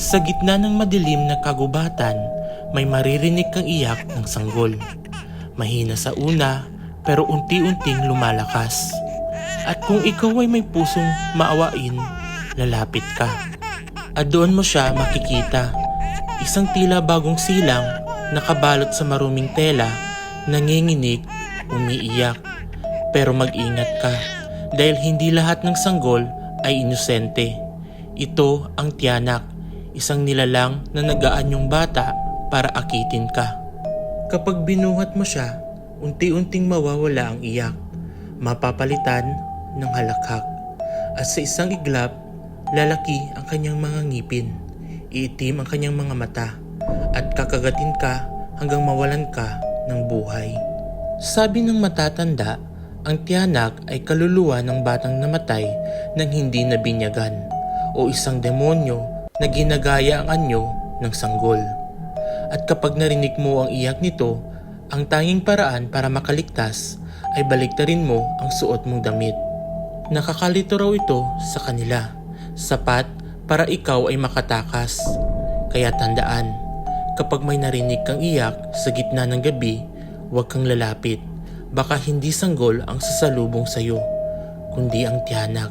Sa gitna ng madilim na kagubatan, may maririnig kang iyak ng sanggol. Mahina sa una, pero unti-unting lumalakas. At kung ikaw ay may pusong maawain, lalapit ka. At doon mo siya makikita. Isang tila bagong silang, nakabalot sa maruming tela, nanginginig, umiiyak. Pero mag-ingat ka, dahil hindi lahat ng sanggol ay inosente. Ito ang tiyanak, isang nilalang na nagaanyong bata para akitin ka. Kapag binuhat mo siya, unti-unting mawawala ang iyak, mapapalitan ng halakhak. At sa isang iglap, lalaki ang kanyang mga ngipin, iitim ang kanyang mga mata, at kakagatin ka hanggang mawalan ka ng buhay. Sabi ng matatanda, ang tiyanak ay kaluluwa ng batang namatay nang hindi nabinyagan o isang demonyo na ginagaya ang anyo ng sanggol. At kapag narinig mo ang iyak nito, ang tanging paraan para makaligtas ay baliktarin mo ang suot mong damit. Nakakalito raw ito sa kanila, sapat para ikaw ay makatakas. Kaya tandaan, kapag may narinig kang iyak sa gitna ng gabi, huwag kang lalapit. Baka hindi sanggol ang sasalubong sa'yo, kundi ang tiyanak.